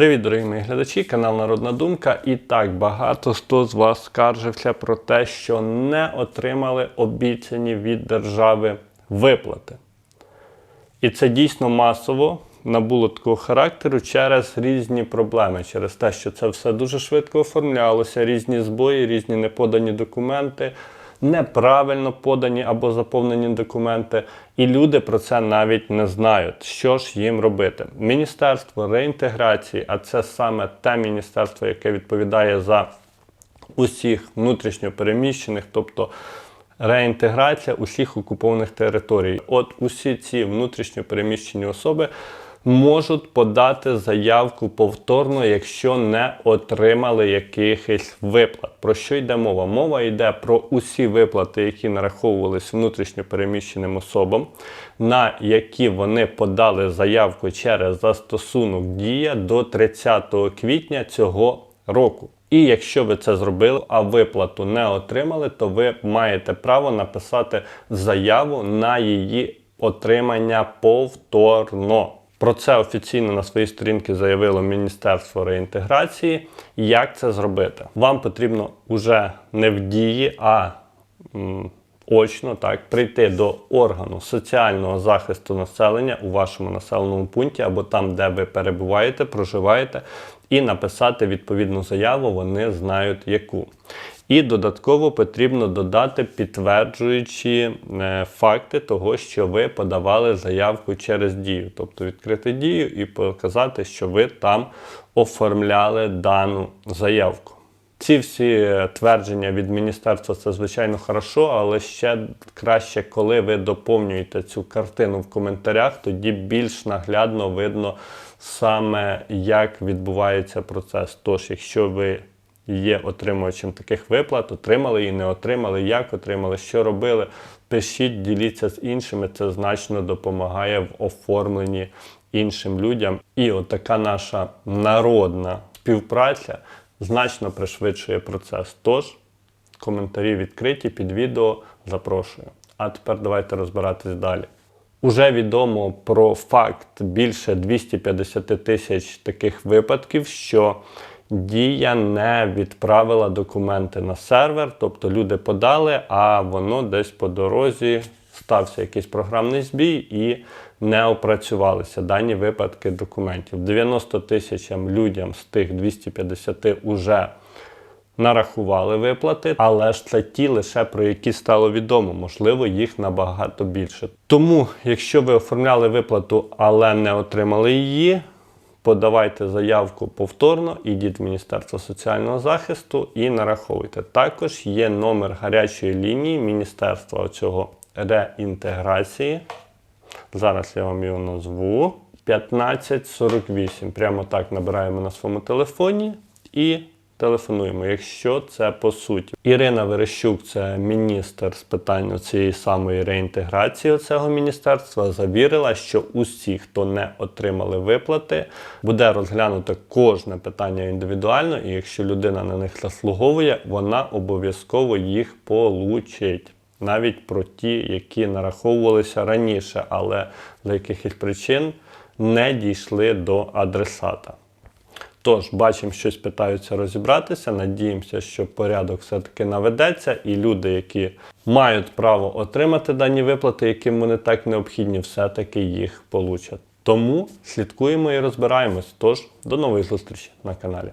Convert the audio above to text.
Привіт, дорогі мої глядачі, канал Народна Думка. І так багато хто з вас скаржився про те, що не отримали обіцяні від держави виплати. І це дійсно масово набуло такого характеру через різні проблеми, через те, що це все дуже швидко оформлялося, різні збої, різні неподані документи, неправильно подані або заповнені документи. І люди про це навіть не знають, що ж їм робити. Міністерство реінтеграції, а це саме те міністерство, яке відповідає за усіх внутрішньо переміщених, тобто реінтеграція усіх окупованих територій. От усі ці внутрішньо переміщені особи можуть подати заявку повторно, якщо не отримали якихось виплат. Про що йде мова? Мова йде про усі виплати, які нараховувались внутрішньо переміщеним особам, на які вони подали заявку через застосунок Дія до 30 квітня цього року. І якщо ви це зробили, а виплату не отримали, то ви маєте право написати заяву на її отримання повторно. Про це офіційно на своїй сторінці заявило Міністерство реінтеграції. Як це зробити? Вам потрібно уже не в дії, а м, очно так прийти до органу соціального захисту населення у вашому населеному пункті або там, де ви перебуваєте, проживаєте, і написати відповідну заяву. Вони знають яку. І додатково потрібно додати підтверджуючі е, факти того, що ви подавали заявку через дію, тобто відкрити дію і показати, що ви там оформляли дану заявку. Ці всі е, твердження від міністерства це звичайно хорошо, але ще краще, коли ви доповнюєте цю картину в коментарях, тоді більш наглядно видно саме, як відбувається процес. Тож, якщо ви є отримувачем таких виплат, отримали і не отримали, як отримали, що робили. Пишіть, діліться з іншими, це значно допомагає в оформленні іншим людям. І от така наша народна співпраця значно пришвидшує процес. Тож, коментарі відкриті під відео, запрошую. А тепер давайте розбиратись далі. Уже відомо про факт більше 250 тисяч таких випадків, що Дія не відправила документи на сервер, тобто люди подали, а воно десь по дорозі стався якийсь програмний збій і не опрацювалися дані випадки документів. 90 тисячам людям з тих 250 уже нарахували виплати, але ж це ті лише про які стало відомо, можливо, їх набагато більше. Тому, якщо ви оформляли виплату, але не отримали її, подавайте заявку повторно, ідіть в Міністерство соціального захисту і нараховуйте. Також є номер гарячої лінії Міністерства цього реінтеграції. Зараз я вам його назву. 1548. Прямо так набираємо на своєму телефоні і телефонуємо, якщо це по суті. Ірина Верещук, це міністр з питань цієї самої реінтеграції цього міністерства, завірила, що усі, хто не отримали виплати, буде розглянуто кожне питання індивідуально, і якщо людина на них заслуговує, вона обов'язково їх получить. Навіть про ті, які нараховувалися раніше, але за якихось причин не дійшли до адресата. Тож, бачимо, щось питаються розібратися. Надіємося, що порядок все-таки наведеться, і люди, які мають право отримати дані виплати, яким вони так необхідні, все-таки їх получать. Тому слідкуємо і розбираємось. Тож, до нової зустрічі на каналі.